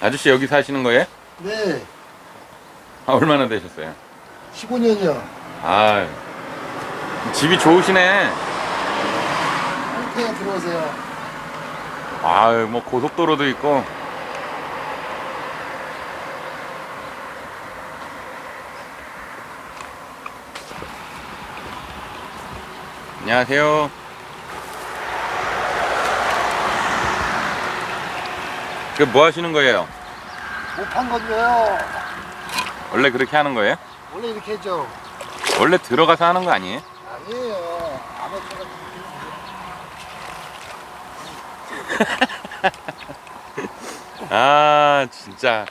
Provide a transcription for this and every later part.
아저씨 여기 사시는 거예요? 네, 아, 얼마나 되셨어요? 15년이요. 아, 집이 좋으시네. 한테 들어오세요. 아유, 뭐 고속도로도 있고. 안녕하세요. 그 뭐 하시는 거예요? 못판 건데요. 원래 그렇게 하는 거예요? 원래 이렇게 했죠. 원래 들어가서 하는 거 아니에요? 아니에요. 아마추어가 아, 진짜.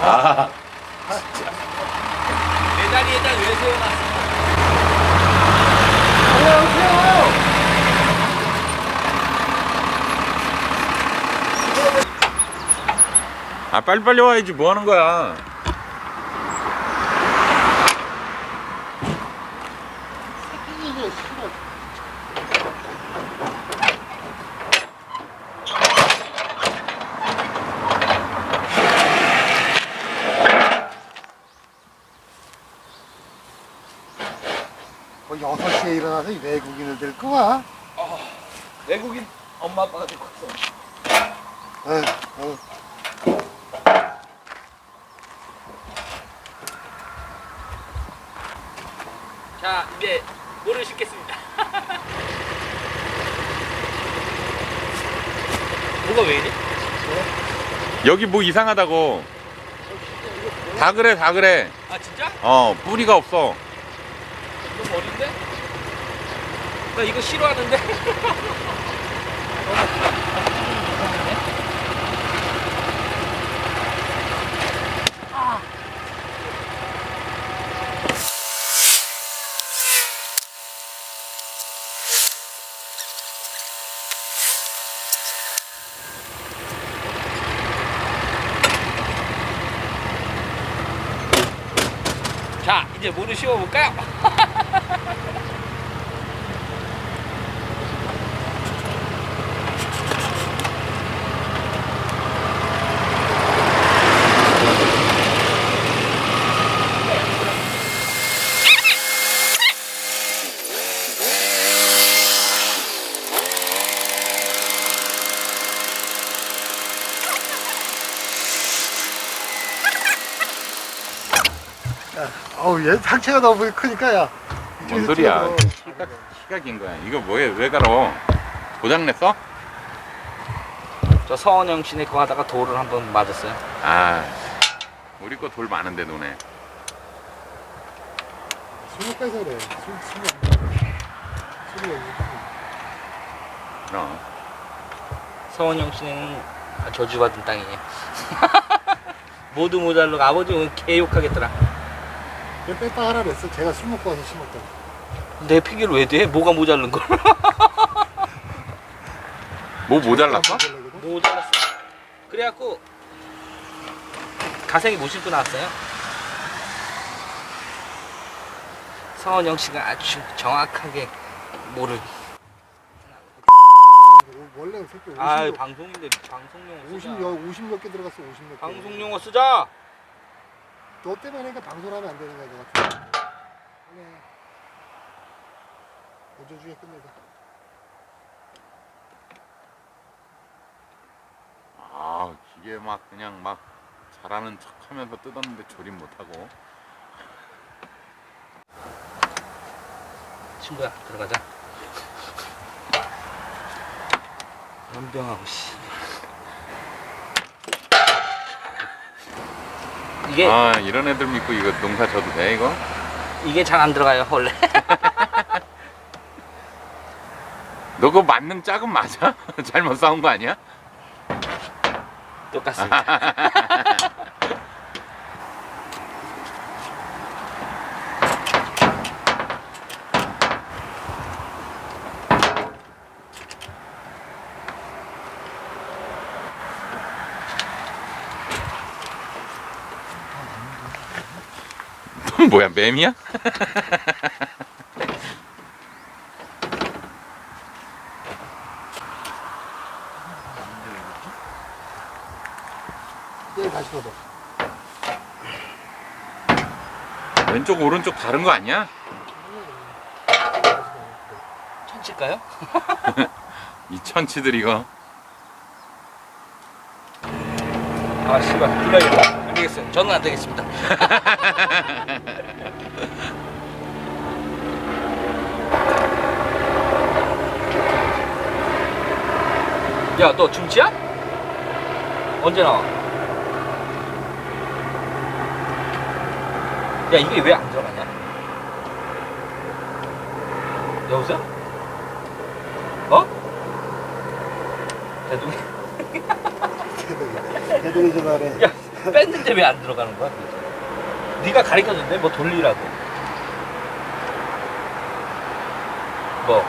아, 내 자리에다 왜 세워놨어? 안녕하세요. 아 빨리빨리 와야지 뭐 하는 거야? 싫어. 뭐 6시에 일어나서 이 외국인을 데리고 와. 외국인 엄마 아빠가 데리고 왔어. 에휴, 에휴. 자, 이제 물을 씻겠습니다. 뭐가 왜 이래? 여기 뭐 이상하다고 다 그래 다 그래 아 진짜? 어 뿌리가 없어 너무 어린데? 나 이거 싫어하는데? 자, 이제 물을 씌워볼까요? 어우, 얘 상체가 너무 크니까, 야. 뭔 소리야 키가 긴 거야 이거 뭐해 왜 갈어 고장냈어? 저 서원영 씨네 거 하다가 돌을 한 번 맞았어요. 아 우리 거 돌 많은데 너네 술 먹고 해서 그래. 술, 술 먹고. 술이 여기. 그럼 서원영 씨는 저주받은 땅이에요. 모두 모자르고 아버지 오늘 개욕하겠더라. 그래, 뺐다 하라 그랬어. 제가 술 먹고 와서 심었다. 내 핑계를 왜 대? 뭐가 모자른 걸? 뭐 모자랐어? 모자랐어. 그래갖고 가생이 못 신고 나왔어요. 서원영 씨가 아주 정확하게 뭐를 원래 새끼 50, 아 몇- 방송인데 방송용어 50, 쓰자. 여, 50몇 개 들어갔어. 50몇 개. 방송용어 쓰자. 너 때문에 그러니까 방송 하면 안 되는 거야, 너 같은. 그래. 오전 중에 끝내자. 아 기계 막 그냥 막 잘하는 척 하면서 뜯었는데 조립 못하고 친구야 들어가자. 연병하고 씨. 이게 아 이런 애들 믿고 이거 농사 져도 돼 이거? 이게 잘 안 들어가요 원래. 너 그거 만능 작은 맞아? 잘못 싸운 거 아니야? 똑같습니다. 뭐야 뱀이야? 왼쪽 오른쪽 다른 거 아니야? 천칠까요? 이 천치들 이거. 아 씨발 기다려. 되겠어요. 저는 안 되겠습니다. 야, 너 중치야? 언제 나와? 야, 이게 왜 안 들어가냐? 여보세요? 어? 대동이 대동이 전화래. 야, 뺐는데 왜 안 들어가는 거야? 도대체? 네가 가르쳐줬네? 뭐 돌리라고. 뭐.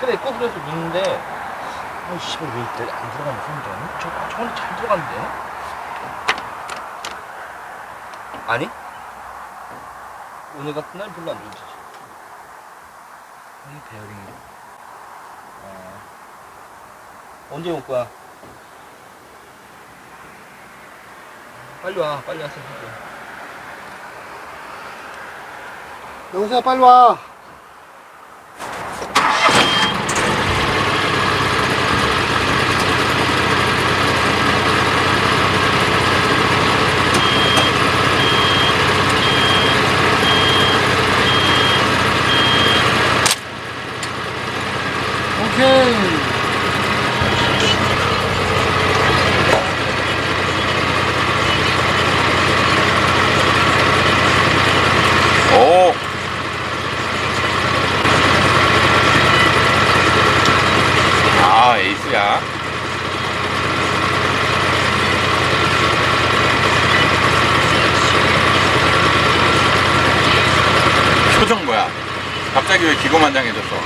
그래, 꼬부려서 넣는데, 아, 씨발, 왜 이때 안 들어가는 소리잖아? 저, 저건 잘 들어갔는데? 아니? 오늘 같은 날 별로 안 좋지. 이 베어링이. 어. 언제 올 거야? 빨리 와, 빨리 와서. 영수야 빨리 와. 오케이. 오. 아 에이스야. 표정 뭐야? 갑자기 왜 기고만장해졌어?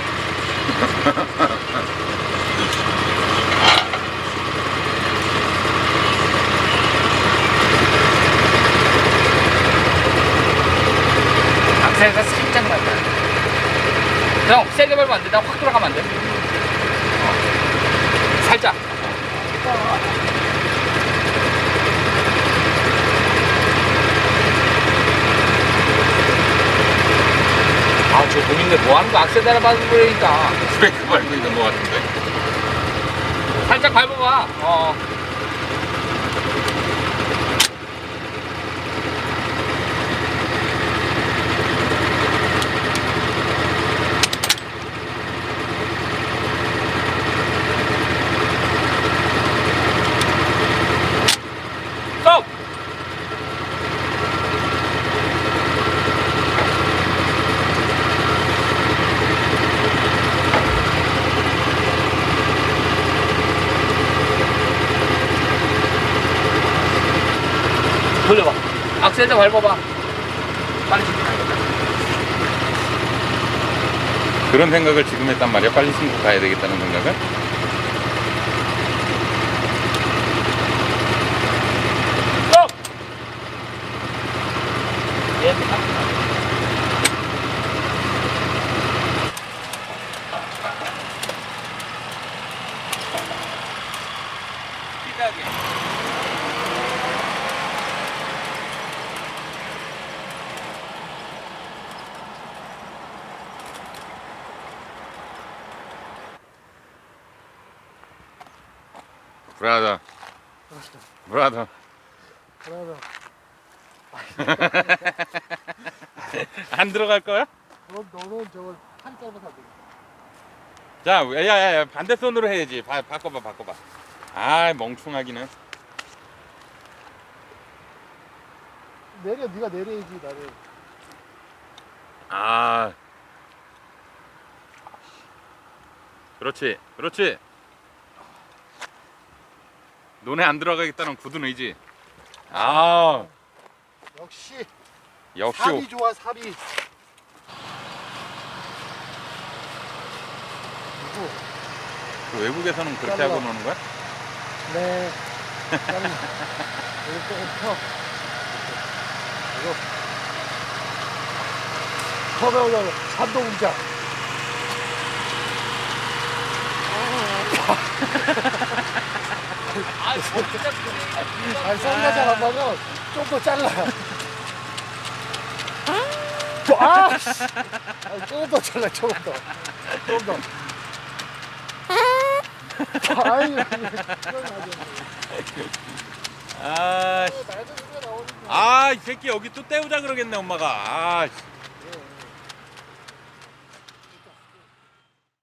악셀가 살짝 난다. 형, 세게 밟으면 안 돼. 나확 돌아가면 안 돼. 어. 살짝. 동인데 뭐 하는 거 악셀 달아받는 거니까. 브레이크 밟고 있는 것 같은데. 살짝 밟아봐. 어. 스톱! 돌려봐. 악셀도 밟아봐. 빨리 좀. 그런 생각을 지금 했단 말이야. 빨리 신고 가야 되겠다는 생각을. 브라더. 브라더. 그러면 안 들어갈 거야? 너 너는 저걸 한 짧아서 안 돼. 자, 야야야 반대 손으로 해야지. 바, 바꿔봐, 바꿔봐. 아, 멍충하기는. 내려 네가 내려야지 나를. 아. 그렇지, 그렇지. 논에 안 들어가겠다는 굳은 의지. 아, 역시 역시 삽이 좋아 삽이. 그 외국에서는 그렇게. 하고 노는 거야? 네. 이거 조금 펴. 이거. 펴면 산도 운자. 아, 아니 썸가잘 안 맞으면 좀 더 잘라. 아! 조금 더 잘라 조금 더. 조금 더. 아이 아, 소리가 나오는데. 아, 이 새끼 여기 또 때우자 그러겠네, 엄마가. 아, 씨.